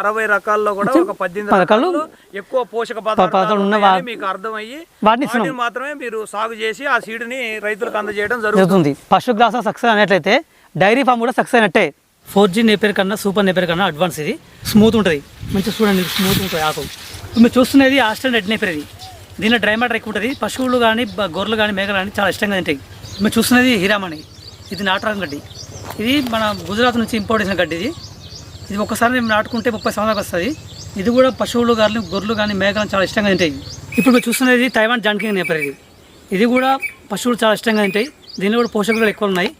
అరవై రకాల్లో కూడా ఒక పద్దెనిమిది రకాలు ఎక్కువ పోషక పదార్థాలు పదార్థాలు ఉన్న ఉన్నాయని మీకు అర్థమయ్యి వాటిని మాత్రమే మీరు సాగు చేసి ఆ సీడ్ని రైతులకు అందజేయడం జరుగుతుంది. జరుగుతుంది. పశుగ్రాసం సక్సెస్ అయినట్లయితే డైరీ ఫామ్ కూడా సక్సెస్ అయినట్టే. ఫోర్ జీ నేపేర్ కన్నా సూపర్ నేపేర్ కన్నా అడ్వాన్స్ ఇది. స్మూత్ ఉంటుంది. మంచిగా చూడండి స్మూత్ ఉంటుంది ఆకు. మీరు చూస్తున్నది ఆస్ట్రన్ రెడ్ నేపేర్ ఇది. దీనిలో డ్రై మ్యాటర్ ఎక్కువ ఉంటుంది. పశువులు కానీ గొర్రెలు కానీ మేకలు కానీ చాలా ఇష్టంగా తింటాయి. మీరు చూస్తున్నది హీరామణి. ఇది నాటరం గడ్డి. ఇది మన గుజరాత్ నుంచి ఇంపోర్ట్ చేసిన గడ్డి ఇది. ఇది ఒకసారి మేము నాటుకుంటే ముప్పై సంవత్సరాలకు వస్తుంది. ఇది కూడా పశువులు కానీ గొర్రెలు కానీ మేకలు చాలా ఇష్టంగా తింటాయి. ఇప్పుడు మీరు చూస్తున్నది తైవాన్ జాన్కింగ్ నేపర్ ఇది. ఇది కూడా పశువులు చాలా ఇష్టంగా తింటాయి. దీనిలో కూడా పోషకాలు ఎక్కువ ఉన్నాయి.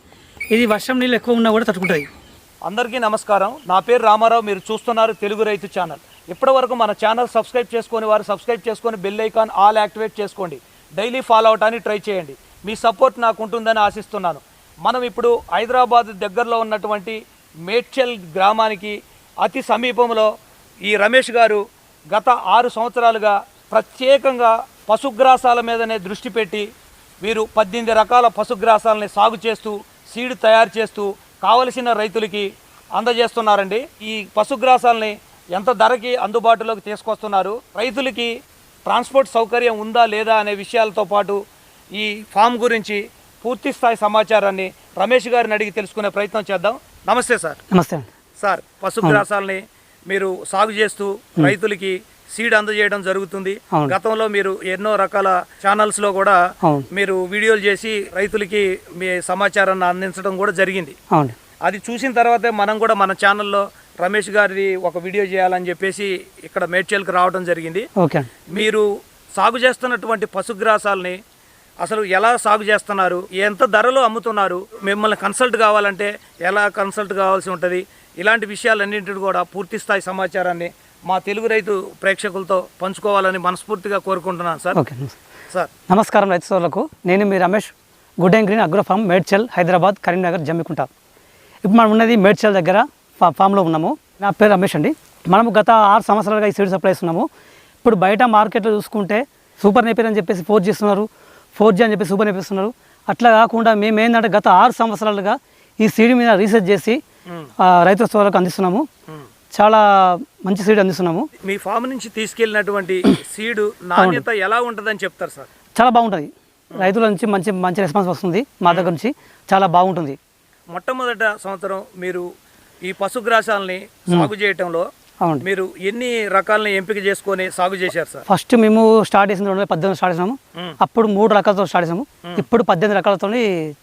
ఇది వర్షం నీళ్ళు ఎక్కువ ఉన్నా కూడా తట్టుకుంటాయి అందరికీ నమస్కారం. నా పేరు రామారావు. మీరు చూస్తున్నారు తెలుగు రైతు ఛానల్. ఇప్పటివరకు మన ఛానల్ సబ్స్క్రైబ్ చేసుకొని వారు సబ్స్క్రైబ్ చేసుకొని బెల్ ఐకాన్ ఆల్ యాక్టివేట్ చేసుకోండి. డైలీ ఫాలో అవటానికి ట్రై చేయండి. మీ సపోర్ట్ నాకు ఉంటుందని ఆశిస్తున్నాను. మనం ఇప్పుడు హైదరాబాద్ దగ్గరలో ఉన్నటువంటి మేడ్చల్ గ్రామానికి అతి సమీపంలో ఈ రమేష్ గారు గత ఆరు సంవత్సరాలుగా ప్రత్యేకంగా పశుగ్రాసాల మీదనే దృష్టి పెట్టి వీరు పద్దెనిమిది రకాల పశుగ్రాసాలని సాగు చేస్తూ సీడ్ తయారు చేస్తూ కావలసిన రైతులకి అందజేస్తున్నారండి. ఈ పశుగ్రాసాలని ఎంత ధరకి అందుబాటులోకి తీసుకొస్తున్నారు? రైతులకి ట్రాన్స్పోర్ట్ సౌకర్యం ఉందా లేదా అనే విషయాలతో పాటు ఈ ఫామ్ గురించి పూర్తి స్థాయి సమాచారాన్ని రమేష్ గారిని అడిగి తెలుసుకునే ప్రయత్నం చేద్దాం. నమస్తే సార్. నమస్తే సార్ పశుగ్రాసాలని మీరు సాగు చేస్తూ రైతులకి సీడ్ అందజేయడం జరుగుతుంది. గతంలో మీరు ఎన్నో రకాల ఛానల్స్లో కూడా మీరు వీడియోలు చేసి రైతులకి మీ సమాచారాన్ని అందించడం కూడా జరిగింది. అది చూసిన తర్వాతే మనం కూడా మన ఛానల్లో రమేష్ గారి ఒక వీడియో చేయాలని చెప్పేసి ఇక్కడ మేడ్చల్కి రావడం జరిగింది. మీరు సాగు చేస్తున్నటువంటి పశుగ్రాసాలని అసలు ఎలా సాగు చేస్తున్నారు? ఎంత ధరలో అమ్ముతున్నారు? మిమ్మల్ని కన్సల్ట్ కావాలంటే ఎలా కన్సల్ట్ కావాల్సి ఉంటుంది? ఇలాంటి విషయాలన్నింటిని కూడా పూర్తి స్థాయి సమాచారాన్ని మా తెలుగు రైతు ప్రేక్షకులతో పంచుకోవాలని మనస్ఫూర్తిగా కోరుకుంటున్నాను సార్. ఓకే. సార్. నమస్కారం రైతు సోదరులకు. నేను మీ Ramesh. Good and green agro farm Medchal Hyderabad Karimnagar Jammikunta. ఇప్పుడు మనం ఉన్నది మేడ్చల్ దగ్గర ఫా ఫామ్లో ఉన్నాము. నా పేరు రమేష్ అండి. మనము గత ఆరు సంవత్సరాలుగా ఈ సీడ్ సప్లై ఇస్తున్నాము ఇప్పుడు బయట మార్కెట్లో చూసుకుంటే సూపర్ నేపేర్ అని చెప్పేసి ఫోర్ జీ ఇస్తున్నారు ఫోర్ జీ అని చెప్పి సూపర్ నేపేర్ ఇస్తున్నారు అట్లా కాకుండా మేము ఏంటంటే గత ఆరు సంవత్సరాలుగా ఈ సీడ్ మీద రీసెర్చ్ చేసి ఆ, రైతుల సోదరులకు అందిస్తున్నాము. చాలా మంచి సీడ్ అందిస్తున్నాము. మీ ఫామ్ నుంచి తీసుకెళ్ళినటువంటి సీడు నాణ్యత ఎలా ఉంటుందని చెప్తారు సార్? చాలా బాగుంటుంది. రైతుల నుంచి మంచి మంచి రెస్పాన్స్ వస్తుంది మా దగ్గర నుంచి. చాలా బాగుంటుంది. మొట్టమొదట సంవత్సరం మీరు ఈ పశుగ్రాసాలని సాగు చేయటంలో అవును. మీరు ఎన్ని రకాలని ఎంపిక చేసుకొని సాగు చేశారు సార్? ఫస్ట్ మేము స్టార్ట్ చేసింది రెండు వేల పద్దెనిమిది స్టార్ట్ చేసినాము. మ్మ్. అప్పుడు మూడు రకాలతో స్టార్ట్ చేసాము. ఇప్పుడు పద్దెనిమిది రకాలతో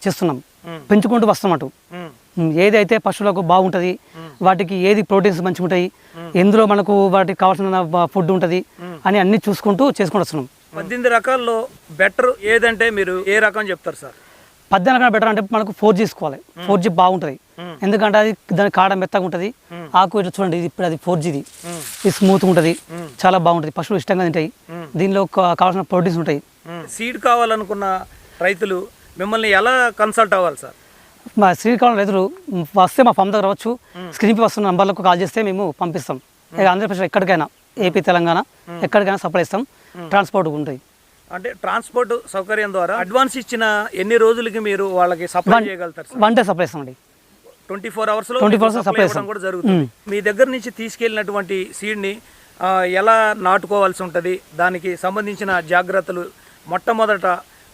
చేస్తున్నాం. పెంచుకుంటూ. మ్మ్. ఏదైతే పశువులకు బాగుంటుంది వాటికి ఏది ప్రోటీన్స్ మంచిగా ఉంటాయి ఎందులో మనకు వాటికి కావాల్సిన ఫుడ్ ఉంటుంది అని అన్ని చూసుకుంటూ చేసుకుంటూ వస్తున్నాం. పద్దెనిమిది రకాల్లో బెటర్ ఏదంటే మీరు ఏ రకం చెప్తారు సార్? పద్దెనిమిది రకాలు బెటర్ అంటే మనకు ఫోర్ జీ తీసుకోవాలి. ఫోర్ జీ బాగుంటుంది. ఎందుకంటే అది దాని కాడ మెత్తగా ఉంటుంది. ఆకు ఇట్లా చూడండి ఇది ఇప్పుడు అది ఫోర్ జీది ఇది స్మూత్గా ఉంటుంది. చాలా బాగుంటుంది. పశువులు ఇష్టంగా తింటాయి. దీనిలో కా- కావాల్సిన ప్రోటీన్స్ ఉంటాయి. సీడ్ కావాలనుకున్న రైతులు మిమ్మల్ని ఎలా కన్సల్ట్ అవ్వాలి సార్? మా శ్రీకాకుళం రైతులు వస్తే మా ఫామ్ దగ్గర రావచ్చు. స్క్రీన్పై వస్తున్న నంబర్లకు కాల్ చేస్తే మేము పంపిస్తాం. ఆంధ్రప్రదేశ్ ఎక్కడికైనా ఏపీ తెలంగాణ ఎక్కడికైనా సప్లై ఇస్తాం. ట్రాన్స్పోర్ట్ ఉంటాయి అంటే ట్రాన్స్పోర్ట్ సౌకర్యం ద్వారా అడ్వాన్స్ ఇచ్చిన ఎన్ని రోజులకి మీరు వాళ్ళకి సప్లై చేయగలుగుతారు వన్ డే సప్లై ఇస్తామండి ట్వంటీ ఫోర్ అవర్స్లో 24 మీకు hours supply supply ఇవ్వడం చేస్తాం. కూడా జరుగుతుంది. మీ దగ్గర నుంచి తీసుకెళ్ళినటువంటి సీడ్ని ఆ, ఎలా నాటుకోవాల్సి ఉంటుంది దానికి సంబంధించిన జాగ్రత్తలు మొట్టమొదట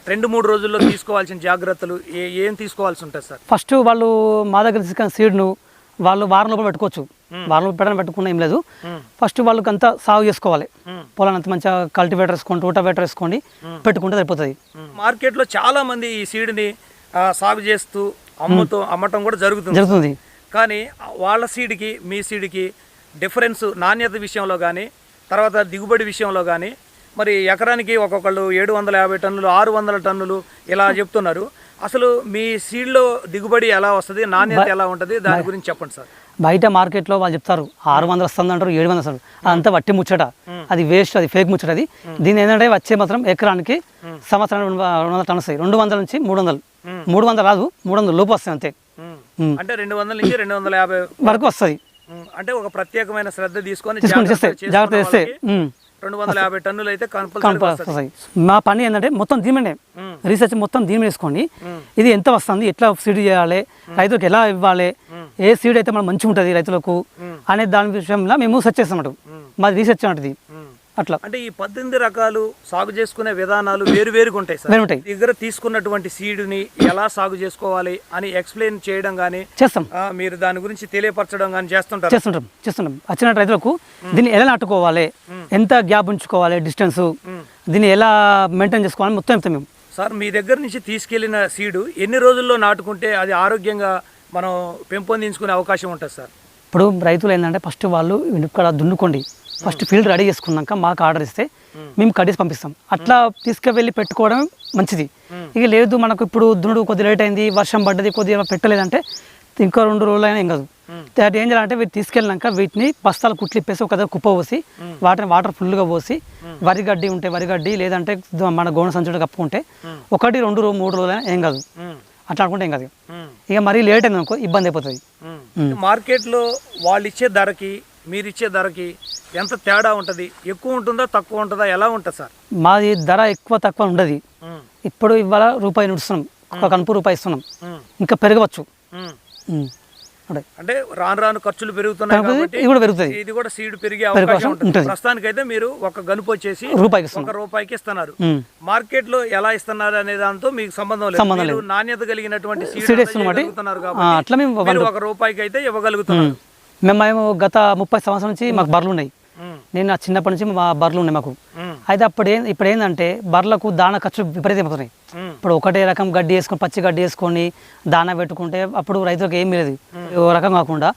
రెండు మూడు రోజుల్లో తీసుకోవాల్సిన జాగ్రత్తలు ఏ ఏం తీసుకోవాల్సి ఉంటుంది సార్? ఫస్ట్ వాళ్ళు మా దగ్గర తీసుకున్న సీడ్ను వాళ్ళు వారం లోపల పెట్టుకోవచ్చు. వారం లోపల పెట్టడం పెట్టుకున్నా ఏం లేదు. ఫస్ట్ వాళ్ళకి అంతా సాగు చేసుకోవాలి. పొలాన్ని అంత మంచిగా కల్టివేటర్ వేసుకోండి రూటావేటర్ వేసుకోండి పెట్టుకుంటే సరిపోతుంది. మార్కెట్లో చాలా మంది ఈ సీడ్ని సాగు చేస్తూ అమ్ముతూ అమ్మటం కూడా జరుగుతుంది. జరుగుతుంది. కానీ వాళ్ళ సీడ్కి మీ సీడ్కి డిఫరెన్స్ నాణ్యత విషయంలో కానీ తర్వాత దిగుబడి విషయంలో కానీ మరి ఎకరానికి ఒక్కొక్కళ్ళు ఏడు వందల యాభై టన్నులు ఆరు వందల టన్నులు ఇలా చెప్తున్నారు. అసలు మీ సీడ్లో దిగుబడి ఎలా వస్తుంది? నాణ్యత ఎలా ఉంటుంది? దాని గురించి చెప్పండి సార్. బయట మార్కెట్లో వాళ్ళు చెప్తారు ఆరు వందలు వస్తుంది అంటారు ఏడు వందలు వస్తారు అదంతా వట్టి ముచ్చట. అది వేస్ట్ అది ఫేక్ ముచ్చట అది. దీని ఏంటంటే వచ్చే మాత్రం ఎకరానికి సంవత్సరానికి రెండు వందల టన్నులు వస్తాయి. రెండు వందల నుంచి మూడు వందలు. మూడు వందలు రాదు మూడు వందలు లోపు వస్తాయి అంతే. అంటే రెండు వందల నుంచి రెండు వందల యాభై వరకు వస్తుంది. అంటే ఒక ప్రత్యేకమైన శ్రద్ధ తీసుకొని జాగ్రత్త చేస్తే. రెండు వందల యాభై టన్నులు అయితే కంపల్సరీ. మా పని ఏంటంటే మొత్తం దీని మీదే. రీసెర్చ్ మొత్తం దీని మీద వేసుకోండి ఇది ఎంత వస్తుంది? ఎట్లా సీడ్ చేయాలి? రైతులకు ఎలా ఇవ్వాలి? ఏ సీడ్ అయితే మనం మంచిగా ఉంటుంది రైతులకు అనే దాని విషయంలో మేము సెర్చ్ చేస్తాం మాది రీసెర్చ్ మ్మ్. అట్లా. అంటే ఈ పద్దెనిమిది రకాలు సాగు చేసుకునే విధానాలు వేరు వేరుగా ఉంటాయి సార్. ఉంటాయి. దగ్గర తీసుకున్నటువంటి సీడ్ని ఎలా సాగు చేసుకోవాలి అని ఎక్స్ప్లెయిన్ చేయడం కానీ చేస్తాం. మీరు దాని గురించి తెలియపరచడం కానీ చేస్తుంటారు? చేస్తుంటాం చేస్తుంటాం. వచ్చిన రైతులకు దీన్ని ఎలా నాటుకోవాలి ఎంత గ్యాప్ ఉంచుకోవాలి డిస్టెన్స్ దీన్ని ఎలా మెయింటైన్ చేసుకోవాలి మొత్తం చెప్తాం మేము. సార్ మీ దగ్గర నుంచి తీసుకెళ్ళిన సీడు ఎన్ని రోజుల్లో నాటుకుంటే అది ఆరోగ్యంగా మనం పెంపొందించుకునే అవకాశం ఉంటుంది సార్? ఇప్పుడు రైతులు ఏంటంటే ఫస్ట్ వాళ్ళు ఇక్కడ దున్నుకోండి. ఫస్ట్ ఫీల్డ్ రెడీ చేసుకున్నాక మాకు ఆర్డర్ ఇస్తే మేము కడిసి పంపిస్తాం. అట్లా తీసుకువెళ్ళి పెట్టుకోవడం మంచిది. ఇక లేదు మనకు ఇప్పుడు దున్నుడు కొద్ది లేట్ అయింది వర్షం పడ్డది కొద్దిగా పెట్టలేదంటే ఇంకో రెండు రోజులు అయినా ఏం కాదు. అది ఏం చేయాలంటే వీటి తీసుకెళ్ళినాక వీటిని బస్తాలు కుట్లిప్పేసి ఒక దగ్గర కుప్ప పోసి వాటిని వాటర్ ఫుల్గా పోసి వరి గడ్డి ఉంటే వరి గడ్డి లేదంటే మన గోణ సంచుడు కప్పుకుంటే ఒకటి రెండు రో- మూడు రోజులు అయినా ఏం కాదు. అట్లా అనుకుంటే ఏం కాదు. ఇక మరీ లేట్ అయింది అనుకో ఇబ్బంది అయిపోతుంది. మార్కెట్లో వాళ్ళు ఇచ్చే ధరకి మీరు ఇచ్చే ధరకి ఎంత తేడా ఉంటుంది? ఎక్కువ ఉంటుందా తక్కువ ఉంటుందా? ఎలా ఉంటుంది సార్? మాది ధర ఎక్కువ తక్కువ ఉండదు. ఇప్పుడు ఇవాళ రూపాయి నడుస్తున్నాం. ఒక కనుపు రూపాయి ఇస్తున్నాం. ఇంకా పెరగవచ్చు. అంటే రాను రాను ఖర్చులు పెరుగుతున్నాయి ఇది కూడా పెరుగుతుంది. ఇది కూడా సీడ్ పెరిగే అవకాశం ఉంటుంది. ఉంటుంది. ప్రస్తుతానికైతే మీరు ఒక గనుపు వచ్చేసి రూపాయికి ఒక రూపాయికి ఇస్తున్నారు. మార్కెట్లో ఎలా ఇస్తున్నారు అనే దాంతో మీకు సంబంధం లేదు. నాణ్యత కలిగినటువంటి సీడ్ సీడ్ అంతా ఇస్తున్నాం అంటే, ఇవ్వగలుగుతున్నారు ఆ, కాబట్టి అట్లా మేము ఒక రూపాయికి అయితే ఇవ్వగలుగుతున్నారు మేము మేము గత ముప్పై సంవత్సరాల నుంచి మాకు బర్రెలు ఉన్నాయి నేను నా చిన్నప్పటి నుంచి మా బర్రెలు ఉన్నాయి మాకు అయితే అప్పుడు ఏం ఇప్పుడు ఏంటంటే బర్రెలకు దాన ఖర్చు విపరీతమైపోతున్నాయి. ఉమ్, ఇప్పుడు ఒకటే రకం గడ్డి వేసుకొని పచ్చి గడ్డి వేసుకొని దానా పెట్టుకుంటే అప్పుడు రైతులకు ఏం లేదు. ఓ రకం కాకుండా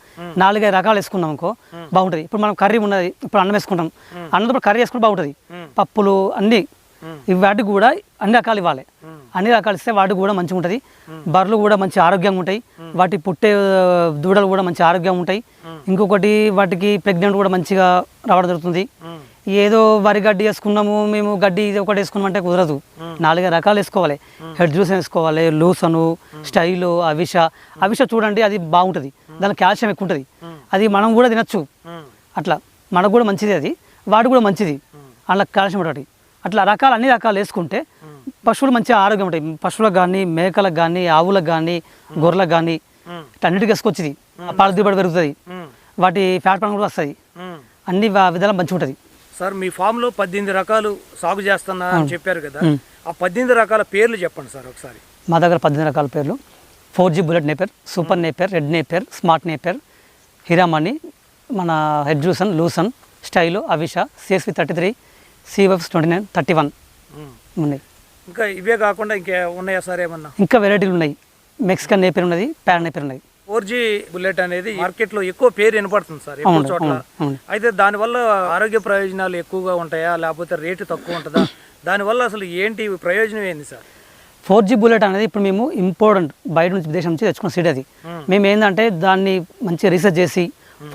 నాలుగైదు రకాలు వేసుకున్నాం అనుకో బాగుంటుంది. ఇప్పుడు మనం కర్రీ ఉన్నది ఇప్పుడు అన్నం వేసుకుంటాం. అన్నంతో కర్రీ వేసుకుంటే బాగుంటుంది. పప్పులు అన్నీ. ఇవి వాటికి కూడా అన్ని రకాలు ఇవ్వాలి. అన్ని రకాలు ఇస్తే వాటికి కూడా మంచిగా ఉంటుంది. బర్రెలు కూడా మంచి ఆరోగ్యంగా ఉంటాయి. వాటి పుట్టే దూడలు కూడా మంచి ఆరోగ్యంగా ఉంటాయి. ఇంకొకటి వాటికి ప్రెగ్నెంట్ కూడా మంచిగా రావడం జరుగుతుంది. ఏదో వరి గడ్డి వేసుకున్నాము మేము గడ్డి ఇది ఒకటి వేసుకున్నామంటే కుదరదు. నాలుగు రకాలు వేసుకోవాలి. హెడ్ జ్యూస్ వేసుకోవాలి లూసను స్టైలు అవిష. అవిష చూడండి అది బాగుంటుంది. దానిలో కాల్షియం ఎక్కువ ఉంటుంది అది మనం కూడా తినచ్చు. అట్లా. మనకు కూడా మంచిది అది. వాడు కూడా మంచిది. అందులో కాల్షియం ఒకటి. అట్లా రకాలు అన్ని రకాలు వేసుకుంటే పశువులు మంచిగా ఆరోగ్యం ఉంటాయి. పశువులకు కానీ మేకలకు కానీ ఆవులకు కానీ గొర్రెలకు కానీ అన్నిటికీ వేసుకొచ్చింది. పాల దిగుబడి పెరుగుతుంది. వాటి ఫ్యాట్ పరం కూడా వస్తుంది. ఉమ్. అన్ని విధాలు మంచిగా ఉంటుంది. సార్ మీ ఫామ్లో పద్దెనిమిది రకాలు సాగు చేస్తున్నా అని చెప్పారు కదా. ఆ పద్దెనిమిది రకాల పేర్లు చెప్పండి సార్ ఒకసారి. మా దగ్గర పద్దెనిమిది రకాల పేర్లు. Four G bullet Napier super Napier red Napier smart Napier Hiramani మన హెడ్ జూసన్ లూసన్ style అవిష CSV thirty three CF twenty nine thirty one. ఉన్నాయి. ఇంకా ఇవే కాకుండా ఇంకా ఉన్నాయా సార్ ఏమన్నా? ఇంకా వెరైటీలు ఉన్నాయి. మెక్సికన్ నేపర్ ఉన్నది ప్యాన్ నేపర్ ఉన్నది. ఫోర్ జీ బుల్లెట్ అనేది మార్కెట్లో ఎక్కువ పేరు వినపడుతుంది సార్ ఎక్కువ చోట్ల. అయితే దానివల్ల ఆరోగ్య ప్రయోజనాలు ఎక్కువగా ఉంటాయా లేకపోతే రేటు తక్కువ ఉంటుందా? దానివల్ల అసలు ఏంటి ప్రయోజనం ఏంది సార్? ఫోర్ జీ బుల్లెట్ అనేది ఇప్పుడు మేము ఇంపార్టెంట్ బయట నుంచి విదేశం నుంచి తెచ్చుకున్న సీడ్ అది. మ్మ్. ఏంటంటే దాన్ని మంచిగా రీసెర్చ్ చేసి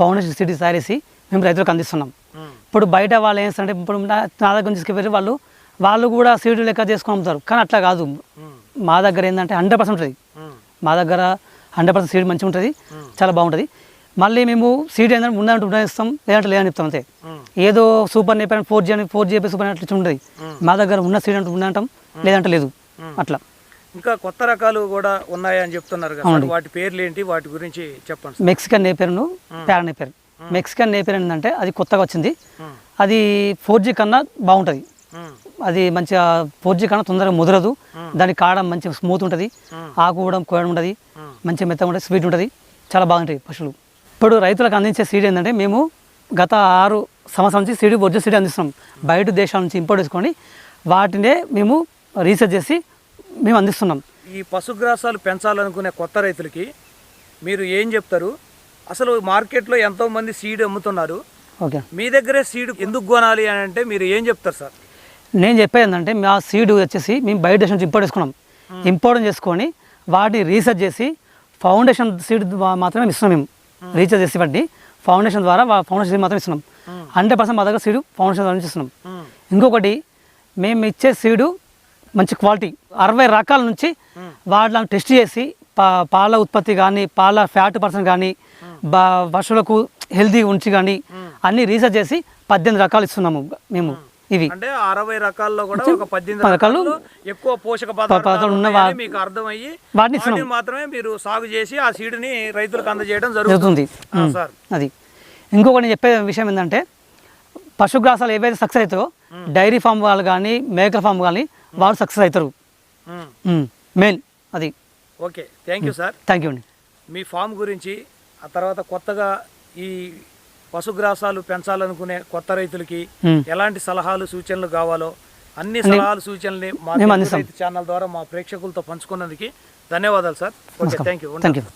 ఫౌండేషన్ సీడ్ తయారు చేసి మేము రైతులకు అందిస్తున్నాం. ఇప్పుడు బయట వాళ్ళు ఏం చేస్తారంటే ఇప్పుడు నా దగ్గర తీసుకెళ్ళి వాళ్ళు వాళ్ళు కూడా సీడ్ లెక్క చేసుకొని అమ్ముతారు కానీ అట్లా కాదు. మా దగ్గర ఏంటంటే హండ్రెడ్ పర్సెంట్ మా దగ్గర హండ్రెడ్ పర్సెంట్ సీడ్ మంచిగా ఉంటుంది చాలా బాగుంటుంది. మళ్ళీ మేము సీడ్ ఏంటంటే ఉందంటే ఉండే ఇస్తాం లేదంటే లేదని చెప్తాం అంతే. ఏదో సూపర్ నేపర్ ఫోర్ జీ అని ఫోర్ జీ సూపర్ అట్లా ఉంటుంది మా దగ్గర ఉన్న సీడ్ అంటే ఉందంటాం లేదంటే లేదు. అట్లా. ఇంకా కొత్త రకాలు కూడా ఉన్నాయని చెప్తున్నారు కదా. వాటి పేర్లు ఏంటి వాటి గురించి చెప్పండి. మెక్సికన్ నేపర్ను ప్యారా నేపర్ మెక్సికన్ నేపర్ ఏంటంటే అది కొత్తగా వచ్చింది. అది ఫోర్ జీ కన్నా బాగుంటుంది. అది మంచిగా ఫోర్ జీ కన్నా తొందరగా ముదరదు. దాని కాడ మంచిగా స్మూత్ ఉంటుంది. ఆకు కూడా కోయడం ఉంటుంది మంచిగా మెత్తగా ఉంటుంది స్వీట్ ఉంటుంది. చాలా బాగుంటాయి పశువులు. ఇప్పుడు రైతులకు అందించే సీడ్ ఏంటంటే మేము గత ఆరు సంవత్సరాల నుంచి సీడ్ ఒరిజినల్ సీడ్ అందిస్తున్నాం. బయట దేశాల నుంచి ఇంపోర్ట్ చేసుకొని వాటినే మేము రీసెర్చ్ చేసి మేము అందిస్తున్నాం. ఈ పశుగ్రాసాలు పెంచాలనుకునే కొత్త రైతులకి మీరు ఏం చెప్తారు? అసలు మార్కెట్లో ఎంతో మంది సీడ్ అమ్ముతున్నారు. ఓకే. మీ దగ్గరే సీడ్ ఎందుకు కొనాలి అని అంటే మీరు ఏం చెప్తారు సార్? నేను చెప్పేది ఏంటంటే మా సీడ్ వచ్చేసి మేము బయట దేశం నుంచి ఇంపోర్ట్ చేసుకున్నాం. ఇంపోర్ట్ చేసుకొని వాటిని రీసెర్చ్ చేసి ఫౌండేషన్ సీడ్ మాత్రమే ఇస్తున్నాం మేము. రీసెర్చ్ చేసి వాటిని ఫౌండేషన్ ద్వారా ఫౌండేషన్ సీడ్ మాత్రం ఇస్తున్నాం. హండ్రెడ్ పర్సెంట్ మా దగ్గర సీడ్ ఫౌండేషన్ ద్వారా ఇస్తున్నాం. ఇంకొకటి మేము ఇచ్చే సీడు మంచి క్వాలిటీ. అరవై రకాల నుంచి వాటిని టెస్ట్ చేసి పా పాల ఉత్పత్తి కానీ పాల ఫ్యాట్ పర్సెంట్ కానీ బా పశువులకు హెల్తీ ఉంచి కానీ అన్నీ రీసెర్చ్ చేసి పద్దెనిమిది రకాలు ఇస్తున్నాము మేము. ఇవి. అంటే అరవై రకాల్లో కూడా ఒక పద్దెనిమిది పది రకాలు ఎక్కువ పోషక పదార్థాలు మీకు అర్థమయ్యి వాటిని మాత్రమే మీరు సాగు చేసి ఆ సీడ్ని రైతులకు అందజేయడం జరుగుతుంది. సార్. అది. ఇంకొకటి చెప్పే విషయం ఏంటంటే పశుగ్రాసాలు ఏవైతే సక్సెస్ అవుతాయో డైరీ ఫామ్ వాళ్ళు కానీ మేకల ఫామ్ కానీ వాళ్ళు సక్సెస్ అవుతారు. మెయిన్ అది. Okay. Thank you sir. Thank you అండి. మీ ఫామ్ గురించి ఆ తర్వాత కొత్తగా ఈ పశుగ్రాసాలు పెంచాలనుకునే కొత్త రైతులకి. ఎలాంటి సలహాలు సూచనలు కావాలో అన్ని సలహాలు సూచనల్ని మా. రైతు ఛానల్ ద్వారా మా ప్రేక్షకులతో పంచుకున్నందుకు ధన్యవాదాలు సార్. Okay thank you